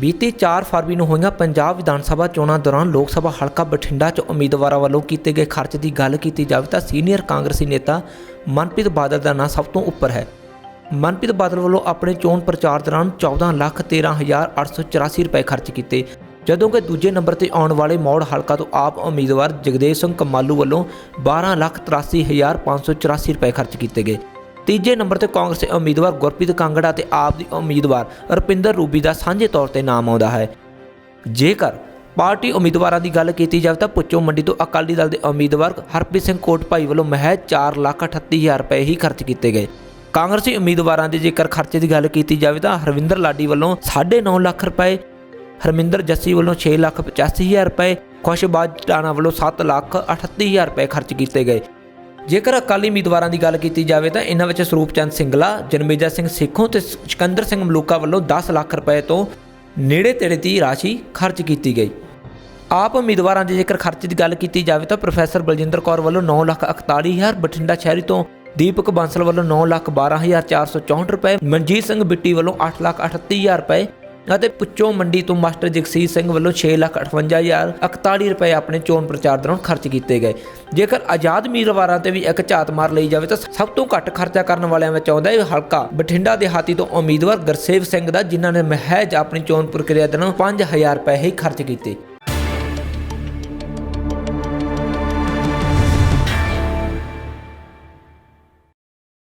ਬੀਤੀ 4 ਫਰਵਰੀ ਨੂੰ ਹੋਈਆਂ ਪੰਜਾਬ ਵਿਧਾਨ ਸਭਾ ਚੋਣਾਂ ਦੌਰਾਨ ਲੋਕ ਸਭਾ ਹਲਕਾ ਬਠਿੰਡਾ 'ਚ ਉਮੀਦਵਾਰਾਂ ਵੱਲੋਂ ਕੀਤੇ ਗਏ ਖਰਚ ਦੀ ਗੱਲ ਕੀਤੀ ਜਾਵੇ ਤਾਂ ਸੀਨੀਅਰ ਕਾਂਗਰਸੀ ਨੇਤਾ ਮਨਪ੍ਰੀਤ ਬਾਦਲ ਦਾ ਨਾਂ ਸਭ ਤੋਂ ਉੱਪਰ ਹੈ। ਮਨਪ੍ਰੀਤ ਬਾਦਲ ਵੱਲੋਂ ਆਪਣੇ ਚੋਣ ਪ੍ਰਚਾਰ ਦੌਰਾਨ 14 ਲੱਖ 13884 ਰੁਪਏ ਖਰਚ ਕੀਤੇ, ਜਦੋਂ ਕਿ ਦੂਜੇ ਨੰਬਰ ਤੇ ਆਉਣ ਵਾਲੇ ਮੌੜ ਹਲਕਾ ਤੋਂ ਆਪ ਉਮੀਦਵਾਰ ਜਗਦੇਵ ਸਿੰਘ ਕਮਾਲੂ ਵੱਲੋਂ 12 ਲੱਖ 83584 ਰੁਪਏ ਖਰਚ ਕੀਤੇ ਗਏ। ਤੀਜੇ ਨੰਬਰ ਤੇ ਕਾਂਗਰਸੀ ਉਮੀਦਵਾਰ ਗੁਰਪ੍ਰੀਤ ਕਾਂਗੜਾ ਤੇ ਆਪ ਦੀ ਉਮੀਦਵਾਰ ਰੁਪਿੰਦਰ ਰੂਬੀ ਦਾ ਸਾਂਝੇ ਤੌਰ ਤੇ ਨਾਮ ਆਉਂਦਾ ਹੈ। ਜੇਕਰ ਪਾਰਟੀ ਉਮੀਦਵਾਰਾਂ ਦੀ ਗੱਲ ਕੀਤੀ ਜਾਵੇ ਤਾਂ ਪੁੱਚੋ ਮੰਡੀ ਤੋਂ ਅਕਾਲੀ ਦਲ ਦੇ ਉਮੀਦਵਾਰ ਹਰਪ੍ਰੀਤ ਸਿੰਘ ਕੋਟਭਾਈ ਵੱਲੋਂ ਮਹਿਜ਼ 438000 ਰੁਪਏ ਹੀ ਖਰਚ ਕੀਤੇ ਗਏ। ਕਾਂਗਰਸੀ ਉਮੀਦਵਾਰਾਂ ਦੇ ਜੇਕਰ ਖਰਚੇ ਦੀ ਗੱਲ ਕੀਤੀ ਜਾਵੇ ਤਾਂ ਹਰਵਿੰਦਰ ਲਾਡੀ ਵੱਲੋਂ 9.5 ਲੱਖ ਰੁਪਏ, ਹਰਮਿੰਦਰ ਜੱਸੀ ਵੱਲੋਂ 6 ਲੱਖ 85000 ਰੁਪਏ, ਖੁਸ਼ਬਾਜ ਟਾਣਾ ਵੱਲੋਂ 7 ਲੱਖ 38000 ਰੁਪਏ ਖਰਚ ਕੀਤੇ ਗਏ। ਜੇਕਰ ਅਕਾਲੀ ਉਮੀਦਵਾਰਾਂ ਦੀ ਗੱਲ ਕੀਤੀ ਜਾਵੇ ਤਾਂ ਇਹਨਾਂ ਵਿੱਚ ਸਰੂਪ ਚੰਦ ਸਿੰਗਲਾ, ਜਨਮੇਜਾ ਸਿੰਘ ਸਿੱਖੋਂ ਤੇ ਸਿਕੰਦਰ ਸਿੰਘ ਮਲੂਕਾ ਵੱਲੋਂ 10 ਲੱਖ ਰੁਪਏ ਤੋਂ ਨੇੜੇ ਤੇੜੇ ਦੀ ਰਾਸ਼ੀ ਖਰਚ ਕੀਤੀ ਗਈ। ਆਪ ਉਮੀਦਵਾਰਾਂ ਦੇ ਜੇਕਰ ਖਰਚ ਦੀ ਗੱਲ ਕੀਤੀ ਜਾਵੇ ਤਾਂ ਪ੍ਰੋਫੈਸਰ ਬਲਜਿੰਦਰ ਕੌਰ ਵੱਲੋਂ 9 ਲੱਖ 41000 ਬਠਿੰਡਾ ਸ਼ਹਿਰੀ ਤੋਂ ਦੀਪਕ ਬਾਂਸਲ ਵੱਲੋਂ 9 ਲੱਖ 12464 ਰੁਪਏ, ਮਨਜੀਤ ਸਿੰਘ ਬਿੱਟੀ ਵੱਲੋਂ 8 ਲੱਖ 38000 ਰੁਪਏ ਅਤੇ ਪੁੱਚੋ ਮੰਡੀ ਤੋਂ ਮਾਸਟਰ ਜਗਸੀਰ ਸਿੰਘ ਵੱਲੋਂ 6 ਲੱਖ 58041 ਰੁਪਏ ਆਪਣੇ ਚੋਣ ਪ੍ਰਚਾਰ ਦੌਰਾਨ ਖਰਚ ਕੀਤੇ ਗਏ। ਜੇਕਰ ਆਜ਼ਾਦ ਉਮੀਦਵਾਰਾਂ ਤੇ ਵੀ ਇੱਕ ਝਾਤ ਮਾਰ ਲਈ ਜਾਵੇ ਤਾਂ ਸਭ ਤੋਂ ਘੱਟ ਖਰਚਾ ਕਰਨ ਵਾਲਿਆਂ ਵਿੱਚ ਆਉਂਦਾ ਹੈ ਹਲਕਾ ਬਠਿੰਡਾ ਦਿਹਾਤੀ ਤੋਂ ਉਮੀਦਵਾਰ ਗਰਸੇਵ ਸਿੰਘ ਦਾ, ਜਿਨ੍ਹਾਂ ਨੇ ਮਹਿਜ ਆਪਣੀ ਚੋਣ ਪ੍ਰਕਿਰਿਆ ਦੌਰਾਨ 5000 ਰੁਪਏ ਹੀ ਖਰਚ ਕੀਤੇ।